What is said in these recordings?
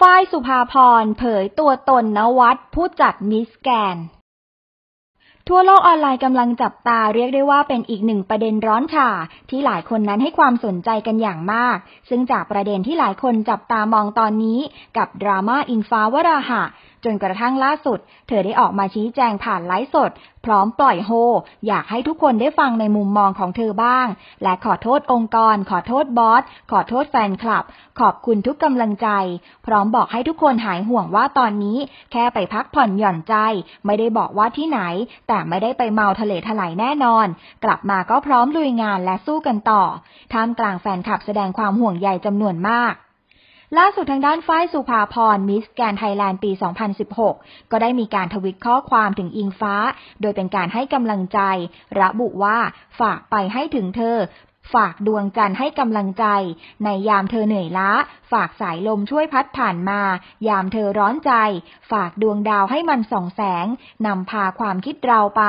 ฝ้ายสุภาพรเผยตัวตนนวัดผู้จัดมิสแกน ทั่วโลกออนไลน์กำลังจับตาเรียกได้ว่าเป็นอีกหนึ่งประเด็นร้อนฉ่าที่หลายคนนั้นให้ความสนใจกันอย่างมาก ซึ่งจากประเด็นที่หลายคนจับตามองตอนนี้กับดราม่าอิงฟ้าวราหะจนกระทั่งล่าสุด เธอได้ออกมาชี้แจงผ่านไลฟ์สด พร้อมปล่อยโฮ อยากให้ทุกคนได้ฟังในมุมมองของเธอบ้าง และขอโทษองค์กร ขอโทษบอส ขอโทษแฟนคลับ ขอบคุณทุกกำลังใจ พร้อมบอกให้ทุกคนหายห่วงว่าตอนนี้ แค่ไปพักผ่อนหย่อนใจ ไม่ได้บอกว่าที่ไหน แต่ไม่ได้ไปเมาทะเลถลายแน่นอน กลับมาก็พร้อมลุยงานและสู้กันต่อท่ามกลางแฟนคลับแสดงความห่วงใยจำนวนมาก ล่าสุดทางด้านฝ้ายสุภาพรมิสแกนไทยแลนด์ปี 2016 ก็ได้มีการทวิตข้อความถึงอิงฟ้า โดยเป็นการให้กำลังใจ ระบุว่าฝากไปให้ถึงเธอ ฝากดวงจันทร์ให้กำลังใจ ในยามเธอเหนื่อยล้า ฝากสายลมช่วยพัดผ่านมา ยามเธอร้อนใจ ฝากดวงดาวให้มันส่องแสงนำพาความคิดเราไป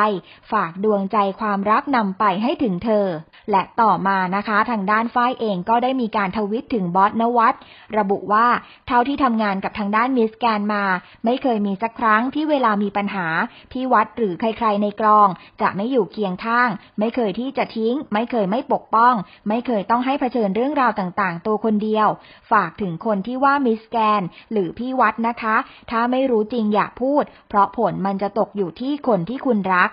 ฝากดวงใจความรักนำไปให้ถึงเธอ และต่อมานะคะ ทางด้านฝ้ายเองก็ได้มีการทวิตถึงบอสนวัตระบุว่าเท่าที่ทำงานกับทางด้านมิสแกนมา ไม่เคยมีสักครั้งที่เวลามีปัญหา พี่วัดหรือใครๆในกลอง จะไม่อยู่เคียงข้าง ไม่เคยที่จะทิ้ง ไม่เคยไม่ปกป้ององ ไม่เคยต้องให้เผชิญเรื่องราวต่างๆ ตัวคนเดียว ฝากถึงคนที่ว่ามิสแกน หรือพี่วัดนะคะ ถ้าไม่รู้จริงอย่าพูด เพราะผลมันจะตกอยู่ที่คนที่คุณรัก